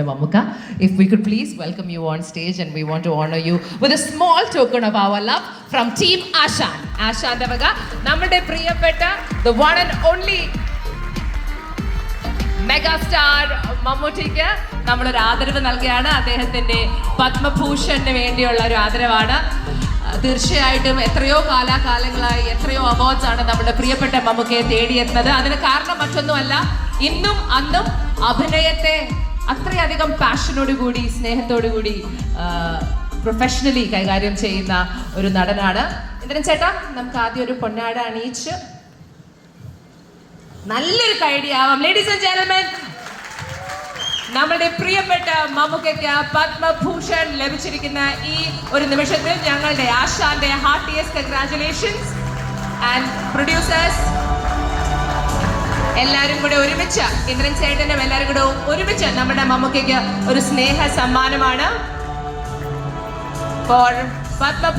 Mamuka, if we could please welcome you on stage and we want to honor you with a small token of our love from Team Ashan. ആശാന്റെ വക നമ്മുടെ പ്രിയപ്പെട്ട the one and only megastar മമ്മൂട്ടിക്ക് നമ്മളൊരു ആദരവ് നൽകുകയാണ്. അദ്ദേഹത്തിന്റെ പത്മഭൂഷണിന് വേണ്ടിയുള്ള ഒരു ആദരവാണ്. തീർച്ചയായിട്ടും എത്രയോ കാലാകാലങ്ങളായി എത്രയോ അവാർഡ്സ് ആണ് നമ്മുടെ പ്രിയപ്പെട്ട മമ്മൂക്കയെ തേടിയെത്തുന്നത്. അതിന് കാരണം മറ്റൊന്നുമല്ല ഇന്നും അന്നും അഭിനയത്തെ അത്രയധികം പാഷനോട് കൂടി സ്നേഹത്തോടു കൂടി പ്രൊഫഷണലി കൈകാര്യം ചെയ്യുന്ന ഒരു നടനാണ് ഇന്ദ്രൻ ചേട്ടാ. നമുക്ക് ആദ്യം ഒരു പൊന്നാട അണിയിച്ച് നല്ലൊരു കൈഡിയാവാം ലേഡീസ് ആൻഡ് ജെന്റൽമെൻ നമ്മുടെ പ്രിയപ്പെട്ട മമ്മൂക്കയ്ക്ക് പത്മഭൂഷൺ ലഭിച്ചിരിക്കുന്ന ഈ ഒരു നിമിഷത്തിൽ ഞങ്ങളുടെ ആശാന്റെ ഹാർട്ടിയസ്റ്റ് കൺഗ്രാറ്റുലേഷൻസ് ആൻഡ് പ്രൊഡ്യൂസേഴ്സ് എല്ലാവരും കൂടെ ഒരുമിച്ച് ഇന്ദ്രൻ ചേട്ടനും എല്ലാവരും കൂടെ ഒരുമിച്ച് നമ്മുടെ മമ്മൂക്കയ്ക്ക് ഒരു സ്നേഹ സമ്മാനമാണ്. For Padma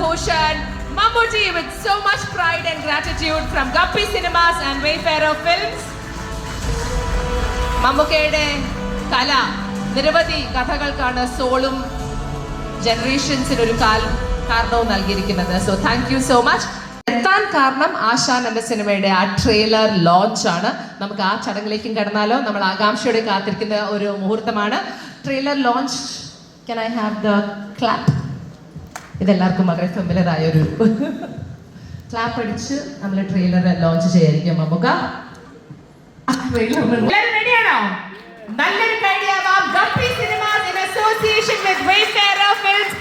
Mammootty with so much pride and gratitude from Guppy Cinemas and Wayfarer Films. മമ്മൂക്കയുടെ കല നിരവധി കഥകൾക്കാണ് സോളും ജനറേഷൻസിന് ഒരു കാൽ കാരണവും നൽകിയിരിക്കുന്നത്. So thank you so much എത്താൻ കാരണം ആശാൻ എന്ന സിനിമയുടെ ആ ട്രെയിലർ ലോഞ്ച് ആണ്. നമുക്ക് ആ ചടങ്ങിലേക്കും കടന്നാലോ. നമ്മൾ ആകാംക്ഷയോടെ കാത്തിരിക്കുന്ന ഒരു മുഹൂർത്തമാണ്. Trailer launch can I have the clap ഇതെല്ലാവർക്കും വളരെ ഫെമിലറായ ഒരു ക്ലാപ്പ് അടിച്ച് നമ്മൾ ട്രെയിലർ ലോഞ്ച് ചെയ്യായിരിക്കും. നമുക്ക് റെഡിയാണോ നല്ലൊരു കഴിയാവാം Guppy Cinemas in association with Wayfarer Films.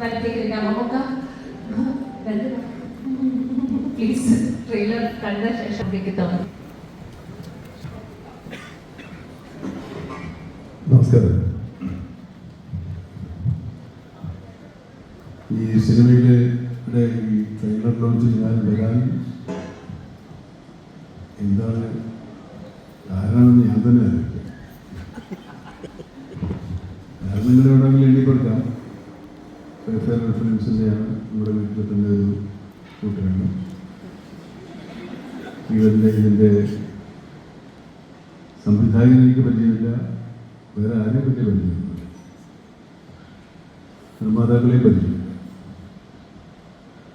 വലത്തേക്കിരിക്കാം നമുക്ക് പ്ലീസ് ട്രെയിലർ കണ്ട ശേഷം തോന്നുന്നു നമസ്കാരം. വെൽഫെയർ റെഫറൻസിന്റെയാണ് നമ്മുടെ വീട്ടിൽ തന്നെ ഒരു കൂട്ടുകാരാണ് ഇവരുടെ ഇതിന്റെ സംവിധായകൻ എനിക്ക് പരിചയമില്ല. വേറെ ആരെയും പറ്റി പരിചയമില്ല. നിർമ്മാതാക്കളെയും പരിചയമില്ല.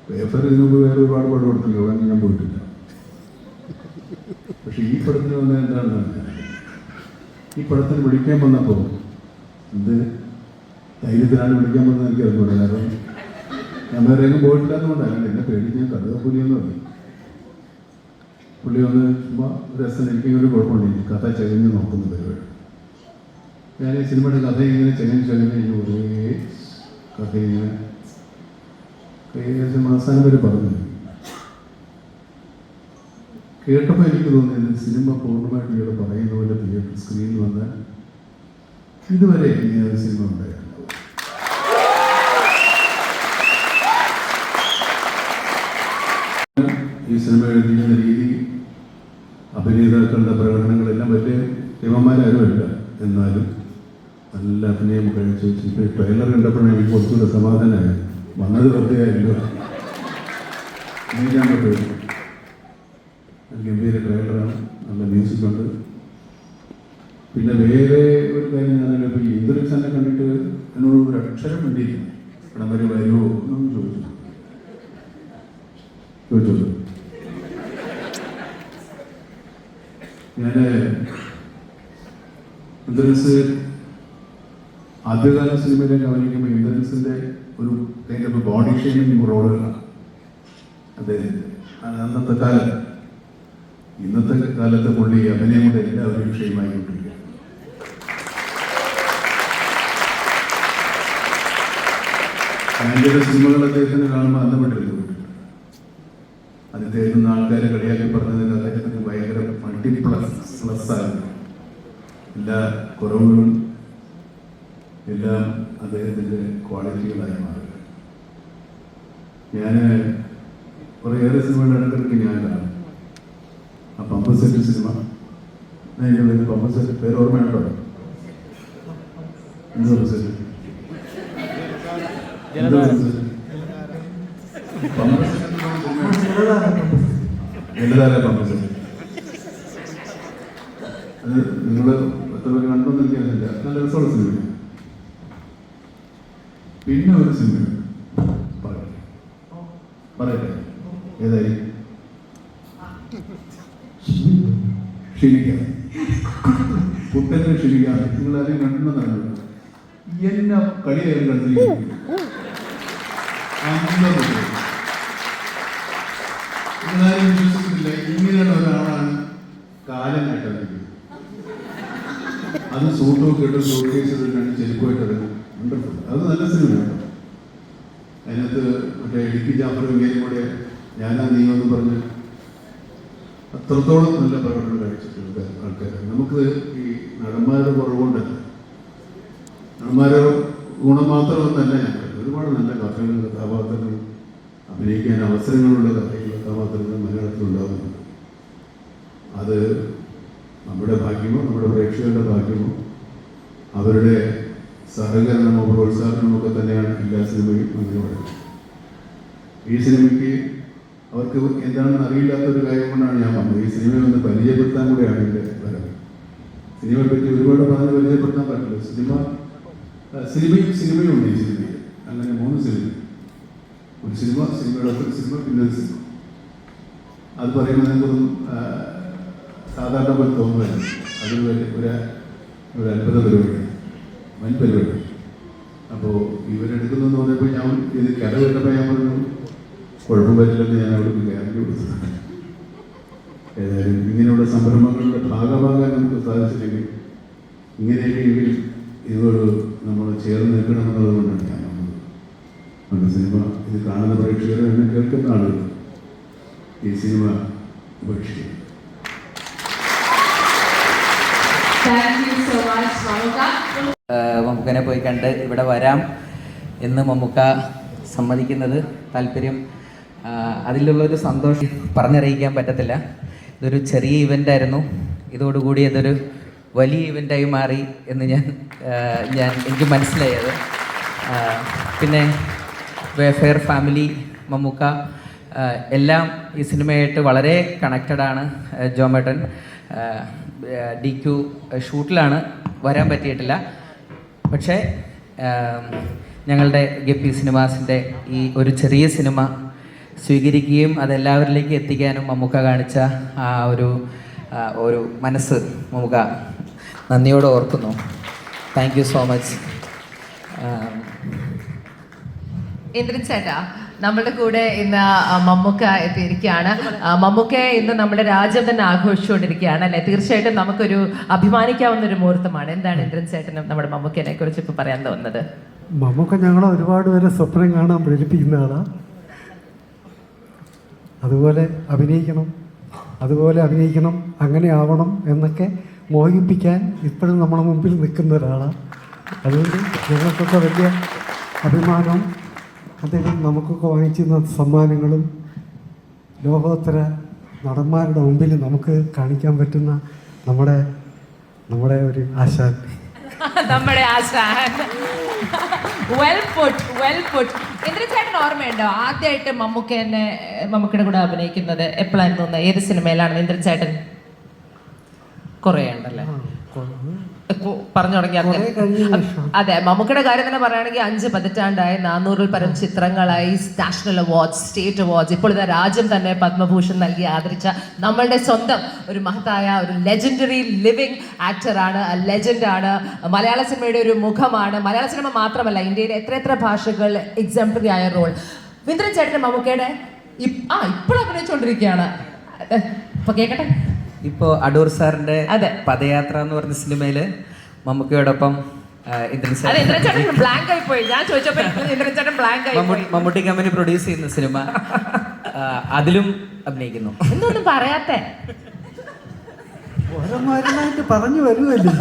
പേപ്പർ ഇതിനു മുമ്പ് വേറെ ഒരുപാട് പാട് കൊടുത്തില്ല അവിടെ ഞാൻ പോയിട്ടില്ല. പക്ഷെ ഈ പടത്തിന് വന്ന എന്താണെന്ന് ഈ പടത്തിന് വിളിക്കാൻ വന്നപ്പോൾ എന്ത് ധൈര്യത്തിലാണ് വിളിക്കാൻ വന്നത് എനിക്ക് അറിഞ്ഞൂടെ കാരണം ഞാൻ വേറെ എങ്ങും പോയിട്ടില്ലാത്തതുകൊണ്ടല്ല എന്നെ പേടിച്ച് ഞാൻ കടുവ പുലിയൊന്നും പറഞ്ഞു പുള്ളി ഒന്ന് രസം എനിക്ക് ഒരു കുഴപ്പമുണ്ട് കഥ ചെകഞ്ഞ് നോക്കുന്ന പരിപാടി. ഞാൻ ഈ സിനിമയുടെ കഥ ഇങ്ങനെ ചെകഞ്ഞ് ചെകഞ്ഞ് കഴിഞ്ഞ് ഒരേ കഥ ഇങ്ങനെ ഏകദേശം അവസാനം വരെ പറഞ്ഞു കേട്ടപ്പോൾ എനിക്ക് തോന്നിയത് സിനിമ പൂർണമായിട്ട് ഇയാൾ പറയുന്ന പോലെ തിയേറ്റർ സ്ക്രീനിൽ വന്നാൽ ഇതുവരെ ഇങ്ങനെ സിനിമ ഉണ്ടായിരുന്നു ഈ സിനിമ എഴുതിക്കുന്ന രീതി അഭിനേതാക്കളുടെ പ്രകടനങ്ങളെല്ലാം വലിയ ദൈവന്മാരാരുമല്ല എന്നാലും നല്ല അഭിനയം കഴിച്ച് ഇപ്പോൾ ട്രെയിലർ കണ്ടപ്പോഴാണ് എനിക്ക് കുറച്ചുകൂടെ സമാധാനമായി. വന്നത് വെറുതെ ആയല്ലോ. ഞാൻ പറ്റുള്ളൂ ഗംഭീര ട്രെയിലറാണ്. നല്ല മ്യൂസിക് ഉണ്ട് പിന്നെ വേറെ ഒരു കാര്യം ഞാൻ ഇപ്പോൾ ഇന്ദ്രൻസ് എന്നെ കണ്ടിട്ട് എന്നോട് ഒരു അക്ഷരം വേണ്ടിയിരിക്കുന്നു ഇവിടെ വരെ വരുമോ എന്നൊന്നും ചോദിച്ചു. ചോദിച്ചോളൂ ഞാൻ ഇന്ദ്രൻസ് ആദ്യകാല സിനിമയിലേക്ക് അവനിക്കുമ്പോൾ ഇന്ദ്രൻസിന്റെ ഒരു ബോഡി ഷേമിങ് റോളുകളാണ് അദ്ദേഹത്തിന് അന്നത്തെ കാലത്ത് ഇന്നത്തെ കാലത്തെ പുള്ളി അഭിനയം കൊണ്ട് എല്ലാവരും വിഷയമായിക്കൊണ്ടിരിക്കുക ആൻഡിയുടെ സിനിമകൾ അദ്ദേഹത്തിന് കാണുമ്പോൾ അന്നപ്പെട്ടിരുന്നു അദ്ദേഹത്തിന് ആൾക്കാരെ കളിയാക്കി പറഞ്ഞതിന് അദ്ദേഹത്തിന് ഭയങ്കര മൾട്ടിപ്ലസ് പ്ലസ് ആണ് എല്ലാ കുറവുകളും എല്ലാം അദ്ദേഹത്തിന്റെ ക്വാളിറ്റികളായി മാറുക ഞാൻ കുറേയേറെ സിനിമയുടെ അടുത്തിടയ്ക്ക് ഞാൻ കാണും. ആ പമ്പ സെറ്റ് സിനിമ. അതിന്റെ പമ്പ സെറ്റ് പേര് ഓർമ്മയുണ്ടോ? എന്തോ പമ്പസെറ്റ് എന്ത് പമ്പസെറ്റ് പമ്പസെറ്റ് എന്ന് പറഞ്ഞ സിനിമ ലളിതാല പമ്പസെറ്റ് അത് നിങ്ങൾ എത്ര പേര് കണ്ടെന്ന് എനിക്കറിയില്ല നല്ല രസമുള്ള സിനിമയാണ് പിന്നെ ഒരു സിനിമ. പറയട്ടെ. പറയട്ടെ. ഏതായി? ക്ഷണിക്കാം കുട്ടനെ ക്ഷണിക്കാം നിങ്ങൾ ആരെയും കണ്ടെന്നാണ് എന്നെ കളിയായാലും വിശ്വസിക്കുന്നില്ല ഇങ്ങനെയുള്ള ഒരാളാണ് കാലം കേട്ടത് അത് സൂട്ടൊക്കെ ഇട്ട് ഷോക്കേസ് രണ്ട് ചെരുപ്പായിട്ട് വണ്ടർഫുൾ അത് നല്ല സിനിമയാണ്. അതിനകത്ത് മറ്റേ ഇടുക്കി ജാഫറും വെങ്കേരും കൂടെ ഞാനാ നീ എന്ന് പറഞ്ഞ് അത്രത്തോളം നല്ല പ്രകടനം കാഴ്ചിട്ടുണ്ട് ആൾക്കാർ നമുക്ക് ഈ നടന്മാരുടെ കുറവുകൊണ്ടല്ല. നടന്മാരുടെ ഗുണം മാത്രമൊന്നല്ല ഞങ്ങൾ ഒരുപാട് നല്ല കഥകൾ കഥാപാത്രങ്ങൾ അഭിനയിക്കാൻ അവസരങ്ങളുള്ള കഥകൾ കഥാപാത്രങ്ങൾ മലയാളത്തിൽ ഉണ്ടാകുന്നുണ്ട് അത് നമ്മുടെ ഭാഗ്യമോ നമ്മുടെ പ്രേക്ഷകരുടെ ഭാഗ്യമോ അവരുടെ സഹകരണമോ പ്രോത്സാഹനമോ ഒക്കെ തന്നെയാണ് എല്ലാ സിനിമയും അങ്ങനെ പറയുന്നത്. ഈ സിനിമയ്ക്ക് അവർക്ക് എന്താണെന്ന് അറിയില്ലാത്ത ഒരു കാര്യം കൊണ്ടാണ് ഞാൻ വന്നത് ഈ സിനിമയെ ഒന്ന് പരിചയപ്പെടുത്താൻ കൂടെയാണ് എന്റെ വരവ് സിനിമയെ പറ്റി ഒരുപാട് പറഞ്ഞ് പരിചയപ്പെടുത്താൻ പറ്റില്ല. സിനിമ സിനിമയും സിനിമയും ഉണ്ട് ഈ സിനിമയിൽ. അങ്ങനെ മൂന്ന് സിനിമ. ഒരു സിനിമ സിനിമയുടെ സിനിമ പിന്നെ ഒരു സിനിമ. അത് പറയുമ്പോൾ നിങ്ങൾക്കൊന്നും ആ, സാധാരണ പോലെ തോന്നുന്നില്ല. അതിൽ ഒരു ഒരു അത്ഭുത പരിപാടിയാണ് വൻ പരിപാടി. അപ്പോൾ ഇവരെടുക്കുന്നു എന്ന് പറഞ്ഞപ്പോൾ ഞാൻ ഇത് കഥ കേട്ടപ്പോൾ ഞാൻ പറഞ്ഞു കുഴപ്പം വരില്ലെന്ന് ഞാൻ അവിടെ ഗ്യാരണ്ടി കൊടുത്തു. ഏതായാലും ഇങ്ങനെയുള്ള സംരംഭങ്ങളുടെ ഭാഗമാകാൻ നമുക്ക് സാധിച്ചില്ലെങ്കിൽ ഇങ്ങനെയൊക്കെ ഇവർ ഇതോട് നമ്മൾ ചേർന്ന് നിൽക്കണമെന്നുള്ളതുകൊണ്ടാണ് ഞാൻ നമ്മുടെ സിനിമ ഇത് കാണുന്ന പ്രേക്ഷകർ എന്നെ കേൾക്കുന്ന ആളുകൾ ഈ സിനിമ ഉപേക്ഷിക്കും thank you so much Mammukka ഏഹ് മമ്മൂക്കനെ പോയി കണ്ട് ഇവിടെ വരാം എന്ന് മമ്മൂക്ക സമ്മതിക്കുന്നത് താല്പര്യം. അതിലുള്ളൊരു സന്തോഷം പറഞ്ഞറിയിക്കാൻ പറ്റത്തില്ല. ഇതൊരു ചെറിയ ഇവന്റ് ആയിരുന്നു. ഇതോടുകൂടി ഇതൊരു വലിയ ഇവന്റായി മാറി എന്ന് ഞാൻ ഞാൻ എനിക്ക് മനസ്സിലായത്. പിന്നെ വെഫെയർ ഫാമിലി മമ്മൂക്ക എല്ലാം ഈ സിനിമയായിട്ട് വളരെ കണക്റ്റഡാണ് ജോമേട്ടൻ. ഡി ക്യു ഷൂട്ടിലാണ് വരാൻ പറ്റിയിട്ടില്ല. പക്ഷേ ഞങ്ങളുടെ ഗപ്പി സിനിമാസിന്റെ ഈ ഒരു ചെറിയ സിനിമ സ്വീകരിക്കുകയും അതെല്ലാവരിലേക്ക് എത്തിക്കാനും മമ്മൂക്ക കാണിച്ച ആ ഒരു ഒരു മനസ്സ് മമ്മൂക്ക നന്ദിയോടെ ഓർക്കുന്നു. Thank you so much Indran ചേട്ടാ നമ്മുടെ കൂടെ ഇന്ന് മമ്മൂക്ക എത്തിയിരിക്കുകയാണ്. മമ്മൂക്കയെ മമ്മൂക്ക ഇന്ന് നമ്മുടെ രാജ്യം തന്നെ ആഘോഷിച്ചുകൊണ്ടിരിക്കുകയാണ് അല്ലെ? തീർച്ചയായിട്ടും നമുക്കൊരു അഭിമാനിക്കാവുന്ന ഒരു മുഹൂർത്തമാണ്. എന്താണ് ഇന്ദ്രൻ ചേട്ടനും നമ്മുടെ മമ്മൂക്കനെ കുറിച്ച് ഇപ്പൊ പറയാൻ തോന്നുന്നത്? മമ്മൂക്ക ഞങ്ങളെ ഒരുപാട് പേരെ സ്വപ്നം കാണാൻ പ്രേരിപ്പിക്കുന്ന ആളാണ് അതുപോലെ അഭിനയിക്കണം അതുപോലെ അഭിനയിക്കണം അങ്ങനെ ആവണം എന്നൊക്കെ മോഹിപ്പിക്കാൻ ഇപ്പോഴും നമ്മുടെ മുമ്പിൽ നിൽക്കുന്ന ഒരാളാണ് അതുകൊണ്ട് ഞങ്ങൾക്കൊക്കെ വലിയ അഭിമാനം അദ്ദേഹം നമുക്കൊക്കെ വാങ്ങിച്ചിരുന്ന സമ്മാനങ്ങളും ലോകോത്തര നടന്മാരുടെ മുമ്പിൽ നമുക്ക് കാണിക്കാൻ പറ്റുന്ന നമ്മുടെ നമ്മുടെ ഒരു ആശാൻ. നമ്മുടെ ആശാൻ. വെൽ പുട്ട് വെൽ പുട്ട് ഇന്ദ്രചേട്ടൻ ഓർമ്മയുണ്ടോ? ആദ്യമായിട്ട് മമ്മൂക്കനെ മമ്മൂക്കയുടെ കൂടെ അഭിനയിക്കുന്നത് എപ്പോഴായിരുന്നു തോന്നുന്നത് ഏത് സിനിമയിലാണ് ഇന്ദ്രചേട്ടൻ കുറേ ഉണ്ടല്ലേ? പറഞ്ഞു തുടങ്ങി. അതെ മമ്മൂക്കയുടെ കാര്യം തന്നെ പറയുകയാണെങ്കിൽ അഞ്ച് പതിറ്റാണ്ടായി നാനൂറിൽ പരം ചിത്രങ്ങളായി നാഷണൽ അവാർഡ്സ് സ്റ്റേറ്റ് അവാർഡ്സ്. ഇപ്പോൾ ഇതാ രാജ്യം തന്നെ പത്മഭൂഷൺ നൽകി ആദരിച്ച നമ്മളുടെ സ്വന്തം ഒരു മഹത്തായ ഒരു ലെജൻഡറി ലിവിങ് ആക്ടറാണ് ലെജൻഡാണ് മലയാള സിനിമയുടെ ഒരു മുഖമാണ്. മലയാള സിനിമ മാത്രമല്ല ഇന്ത്യയിലെ എത്ര എത്ര ഭാഷകൾ എക്സാംപിളറി ആയ റോൾ വിന്ദ്രൻ ചേട്ടൻ മമ്മൂക്കയുടെ ആ ഇപ്പോൾ അഭിനയിച്ചുകൊണ്ടിരിക്കുകയാണ്. ഏഹ്, ഇപ്പൊ അടൂർ സാറിന്റെ അതെ. പദയാത്ര എന്ന് പറഞ്ഞ സിനിമയിൽ മമ്മൂക്കയോടൊപ്പം മമ്മൂട്ടി കമ്പനി പ്രൊഡ്യൂസ് ചെയ്യുന്ന സിനിമ അതിലും അഭിനയിക്കുന്നു. എന്തൊന്നും പറയാത്തെ? ഓരോന്നായിട്ട് പറഞ്ഞു വരുമല്ലേ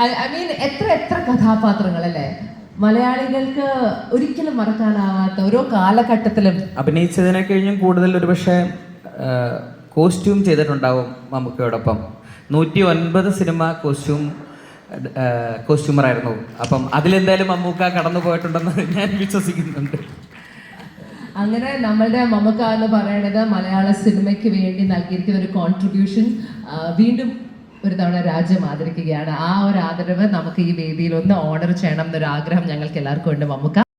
ഐ മീൻ എത്ര എത്ര കഥാപാത്രങ്ങൾ അല്ലേ മലയാളികൾക്ക് ഒരിക്കലും മറക്കാനാവാത്ത ഓരോ കാലഘട്ടത്തിലും അഭിനയിച്ചതിനെ കഴിഞ്ഞും കൂടുതൽ ഒരുപക്ഷെ പക്ഷേ കോസ്റ്റ്യൂം ചെയ്തിട്ടുണ്ടാവും മമ്മൂക്കയോടൊപ്പം. നൂറ്റി ഒൻപത് സിനിമ കോസ്റ്റ്യൂം കോസ്റ്റ്യൂമറായിരുന്നു അപ്പം അതിലെന്തായാലും മമ്മൂക്ക കടന്നു പോയിട്ടുണ്ടെന്ന് ഞാൻ വിശ്വസിക്കുന്നുണ്ട്. അങ്ങനെ നമ്മളുടെ മമ്മക്ക എന്ന് പറയുന്നത് മലയാള സിനിമയ്ക്ക് വേണ്ടി നൽകിയിരിക്കുന്ന ഒരു കോൺട്രിബ്യൂഷൻ വീണ്ടും ഒരു തവണ രാജ്യം ആദരിക്കുകയാണ്. ആ ഒരു ആദരവ് നമുക്ക് ഈ വേദിയിൽ ഒന്ന് ഓണർ ചെയ്യണം എന്നൊരു ആഗ്രഹം ഞങ്ങൾക്ക് എല്ലാവർക്കും ഉണ്ട്. മമ്മക്ക.